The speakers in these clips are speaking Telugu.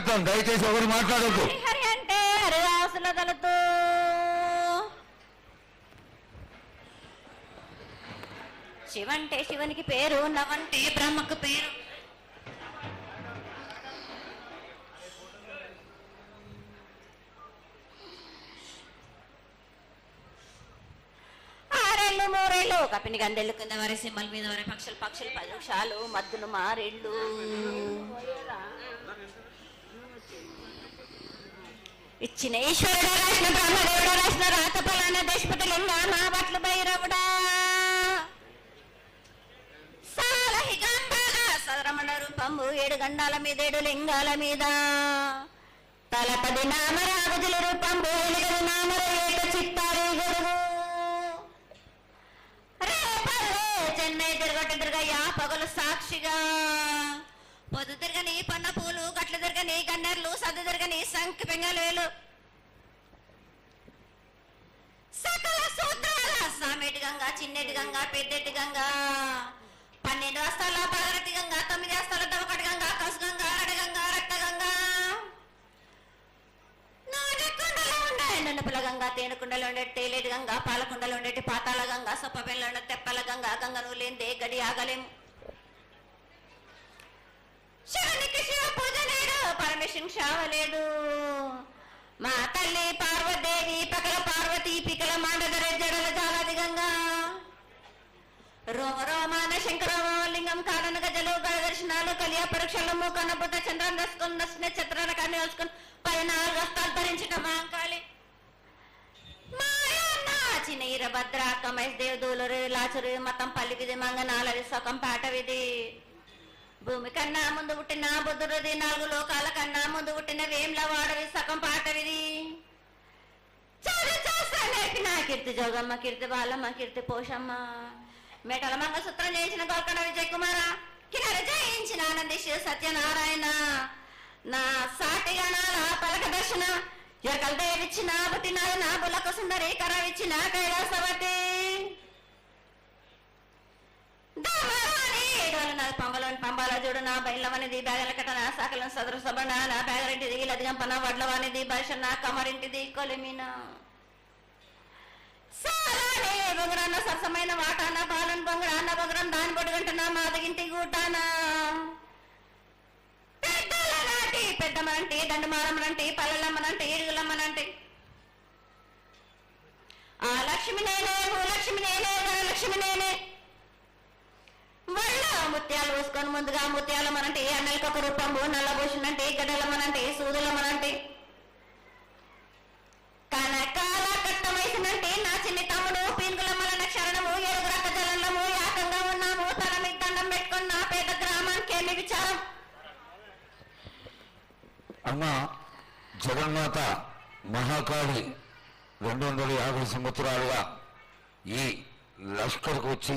మాట్లాడతాం దయచేసి ఎవరు మాట్లాడద్దు అంటే హరిదాసుల తలతో శివంటే శివునికి పేరు నవంటే బ్రహ్మకు పేరు ఆరేళ్ళు మూరేళ్ళు కపిని గండెళ్ళు కింద వరే సింహల మీద వరే పక్షులు పక్షులు పలుషాలు మద్దులు మారేళ్ళు ఇచ్చిన ఈశ్వరుడు రాసిన బ్రహ్మదేవుడు రాసిన రాత ఫలాన దేశపతి లింగ మా బట్లు భైరవుడా సరమణ రూపము ఏడు గండాల మీద ఏడు లింగాల మీద. తలపది నామరాగుజుల రూపం ఎలుగది నామర ఏక చిత్తారి గురువు రేపల్లే చెన్నై తిరగట తిరగయ్యా పగలు సాక్షిగా. పొద్దు గట్లు గన్నర్లు సద్దు తిరగని సంఖ్య పెంగలేలు సకల సూత్రాల సామెటి గంగా చిన్నటి గంగా పెద్దటి గంగా. పన్నెండు వస్తాల పదరటి గంగా తొమ్మిది వస్తాల దవకటి గంగా కసు గంగా అడగంగా రక్త గంగా. నాగకుండలో ఉండే గంగా తేనెకుండలో ఉండేటి తేలేటి గంగా పాలకుండలో ఉండేటి పాతాల గంగా సొప్ప పెళ్ళ తెప్పల గంగా గంగను లేందే గడి ఆగలేము పరమేశ్వరుని మా తల్లి పార్వదేవి పకల పార్వతి పికల మాండదర జడల జాలాదిగంగా. రోమ రోమాన శంకరమలింగం కారణ గజలు గడ దర్శనాలు కలియ పరీక్షలు మూకనబుద్ధ చంద్రం దసుకుని నక్షత్రాల కానీ వేసుకుని పైన వస్తాలు ధరించిన మాంకాళి చినీర చిన్న ఈరభద్ర కమేష్ దేవ్ దూలరు లాచురు మతం పల్లి విధి మంగనాలది సొకం పాట విధి భూమి కన్నా ముందు పుట్టిన బుద్ధుడిది నాలుగు లోకాల కన్నా ముందు పుట్టిన వేమ్ల వాడవి సగం పాటవిది. నా కీర్తి జోగమ్మ కీర్తి బాలమ్మ కీర్తి పోషమ్మ. మేటల మంగసూత్రం చేయించిన గోల్కొండ విజయ్ కుమార కిన్నర జయించిన ఆనంది సత్యనారాయణ. నా సాటి గణాల పలక దర్శన. ఎరకల దేవిచ్చిన పుట్టిన నా బులక సుందరి కరవిచ్చిన కైలాసవతి. పంబలోని పంబాల చూడు నా బయలవనిది బ్యాగల కట నా సకలం సదరు సభ నా బ్యాగరింటిది లదిగంపన వడ్లవానిది బర్ష నా కమరింటిది కొలిమిన. సారానే బొంగరాన్న సరసమైన వాటాన బాలన్ బొంగరాన్న బొంగరం దాని పొడుగంటున్నా మాదగింటి గూటానా. పెద్దలనాటి పెద్దమనంటి దండమారమ్మనంటి పల్లెలమ్మనంటి ఇరుగులమ్మనంటి. ఆ లక్ష్మి నేనే భూలక్ష్మి నేనే ధనలక్ష్మి నేనే వాళ్ళ ముత్యాలు ముందుగా ముత్యాలు మనంటే అన్నలకి ఒక రూపంబు నల్లబోషునంటే గడ్డలమ్మనంటే సూదులమ్మనంటే కనకాల కట్టమైసినంటే నా చిన్ని తమ్ముడు పీనుగులమ్మల క్షరణము ఏడుగు రక్క జలంలము యాకంగా ఉన్నాము తన మీద దండం పెట్టుకున్న పేద గ్రామానికి ఏమి విచారం అమ్మ జగన్మాత మహాకాళి రెండు వందల యాభై సంవత్సరాలుగా ఈ లష్కర్కు వచ్చి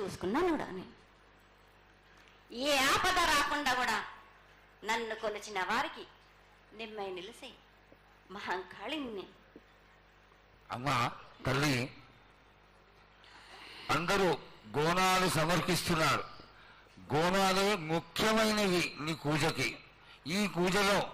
చూసుకున్నాను కూడా ఏ ఆపద రాకుండా కూడా నన్ను కొలిచిన వారికి నిమ్మై నిలిసి మహంకాళిని అమ్మా తల్లి అందరూ గోనాలు సమర్పిస్తున్నారు. గోనాలే ముఖ్యమైనవి నీ పూజకి. ఈ పూజలో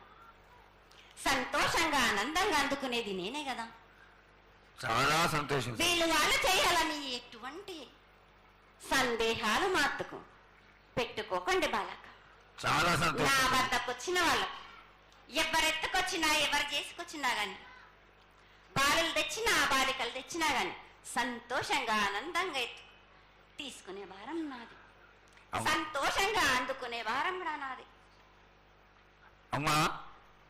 సంతోషంగా ఆనందంగా అందుకునేది నేనే కదా. చాలా సంతోషం వీళ్ళు వాళ్ళు చేయాలని ఎటువంటి సందేహాలు మాత్రకు పెట్టుకోకండి బాలక. చాలా నా సంతోషం. వద్దకు వచ్చిన వాళ్ళు ఎవరెత్తుకొచ్చినా ఎవరు చేసుకొచ్చినా గాని బాలలు తెచ్చినా బాలికలు తెచ్చినా గాని సంతోషంగా ఆనందంగా ఎత్తు తీసుకునే భారం నాది. సంతోషంగా అందుకునే కూడా నాది. అమ్మా.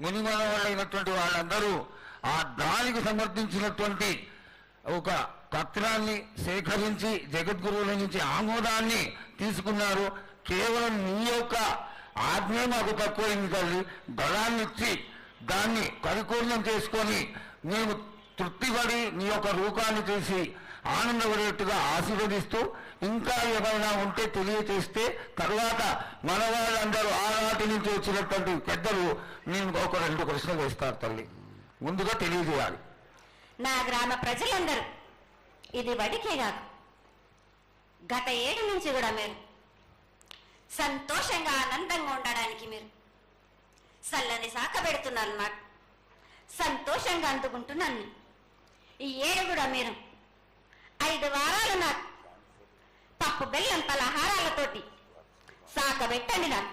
మునిమానవాళ్ళైనటువంటి వాళ్ళందరూ ఆ దానికి సమర్థించినటువంటి ఒక పత్రాన్ని సేకరించి జగద్గురువుల నుంచి ఆమోదాన్ని తీసుకున్నారు. కేవలం నీ యొక్క ఆజ్ఞ మాకు తక్కువైంది తల్లి. బలాన్ని ఇచ్చి దాన్ని పరిపూర్ణం చేసుకొని మేము తృప్తిపడి నీ యొక్క రూపాన్ని చూసి ఆనందపడేట్టుగా ఆశీర్వదిస్తూ ఇంకా ఏమైనా ఉంటే తెలియచేస్తే తర్వాత మన వాళ్ళందరూ ఆనాటి నుంచి వచ్చినటువంటి పెద్దలు నేను ఒక రెండు ప్రశ్నలు వేస్తారు తల్లి. ముందుగా తెలియజేయాలి. నా గ్రామ ప్రజలందరూ ఇది వడికే కాదు గత ఏడు నుంచి కూడా మీరు సంతోషంగా ఆనందంగా ఉండడానికి మీరు చల్లని శాఖ పెడుతున్నారు నాకు సంతోషంగా అందుకుంటున్నాను. ఈ ఏడు కూడా మీరు ఐదు వారాలు నాకు పప్పు బెల్లం పలహారాలతోటి సాక పెట్టండి నాకు.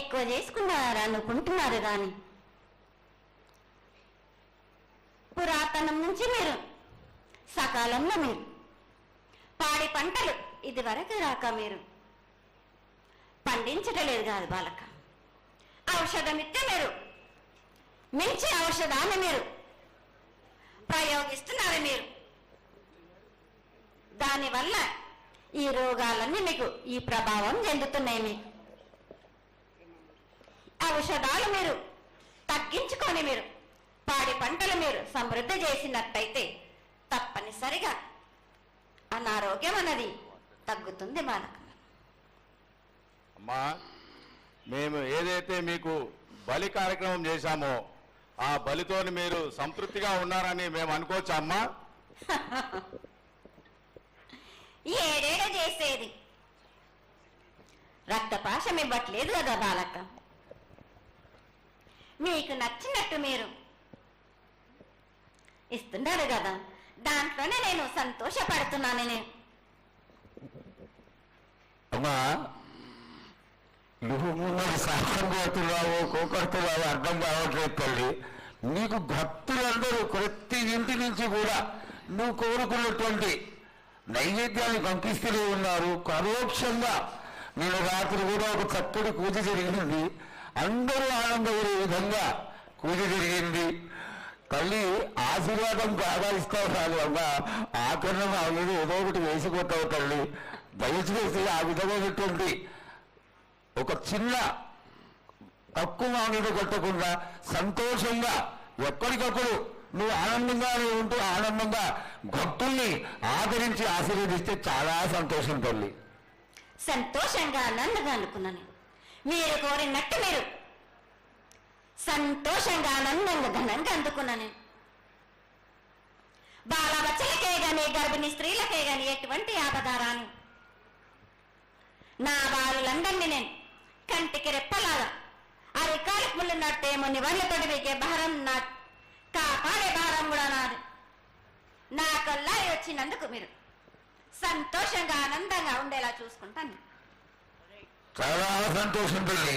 ఎక్కువ చేసుకున్నారా అనుకుంటున్నారు కానీ. పురాతనం నుంచి మీరు సకాలంలో మీరు పాడి పంటలు ఇది వరకు రాక మీరు పండించటలేదు కాదు బాలక. ఔషధం ఇస్తే మీరు మించి ఔషధాన్ని మీరు ప్రయోగిస్తున్నారు మీరు. దానివల్ల ఈ రోగాలన్నీ మీకు ఈ ప్రభావం చెందుతున్నాయి మీకు. ఔషధాలు మీరు తగ్గించుకొని మీరు పాడి పంటలు మీరు సమృద్ధి చేసినట్టయితే తప్పనిసరిగా అనారోగ్యం అన్నది తగ్గుతుంది బాలక. అమ్మా మేము ఏదైతే మీకు బలి కార్యక్రమం చేశామో ఆ బలితోని మీరు సంతృప్తిగా ఉన్నారని మేము అనుకోవచ్చా అమ్మా? ఏడేడ చేసేది? రక్తపాశం ఇవ్వట్లేదు కదా బాలక. మీకు నచ్చినట్టు మీరు. ఇస్తున్నారు కదా దాంట్లోనే నేను సంతోషపడుతున్నాను నేను అమ్మా నువ్వు ముందు సాహసం కోరుతున్నావు అర్థం కావట్లేదు తల్లి. నీకు భక్తులందరూ ప్రతి ఇంటి నుంచి కూడా నువ్వు కోరుకున్నటువంటి నైవేద్యాన్ని పంపిస్తూనే ఉన్నారు. పరోక్షంగా నేను రాత్రి కూడా ఒక చక్కటి పూజ జరిగింది. అందరూ ఆనందపడే విధంగా పూజ జరిగింది. తల్లి ఆశీర్వాదం బాగా కాదు చాలు అమ్మా ఆకరణ ఏదో ఒకటి వేసిపోతావు తల్లి. దయచేసి ఆ విధమైనటువంటి ఒక చిన్న తక్కువ మా కొట్టకుండా సంతోషంగా ఎక్కడికప్పుడు నువ్వు ఆనందంగానే ఉంటూ ఆనందంగా భక్తుల్ని ఆదరించి ఆశీర్వదిస్తే చాలా సంతోషం తల్లి. సంతోషంగా ఆనందంగా అనుకున్నాను. మీరు కోరినట్టు మీరు. సంతోషంగా ఆనందంగా ఘనంగా అందుకున్నాను నేను. బాలబచ్చలకే గాని గర్భిణీ స్త్రీలకే గాని ఎటువంటి ఆపదారాను నా బాలులందరినీ నేను కంటికి రెప్పలాగా అరికాలికి ముళ్ళున్నట్టేమో నివళ్ళతోటి వీకే భారం నా కాపాడే భారం కూడా నాది. నా కల్లారి వచ్చినందుకు మీరు సంతోషంగా ఆనందంగా ఉండేలా చూసుకుంటాను. చాలా సంతోషం తల్లి.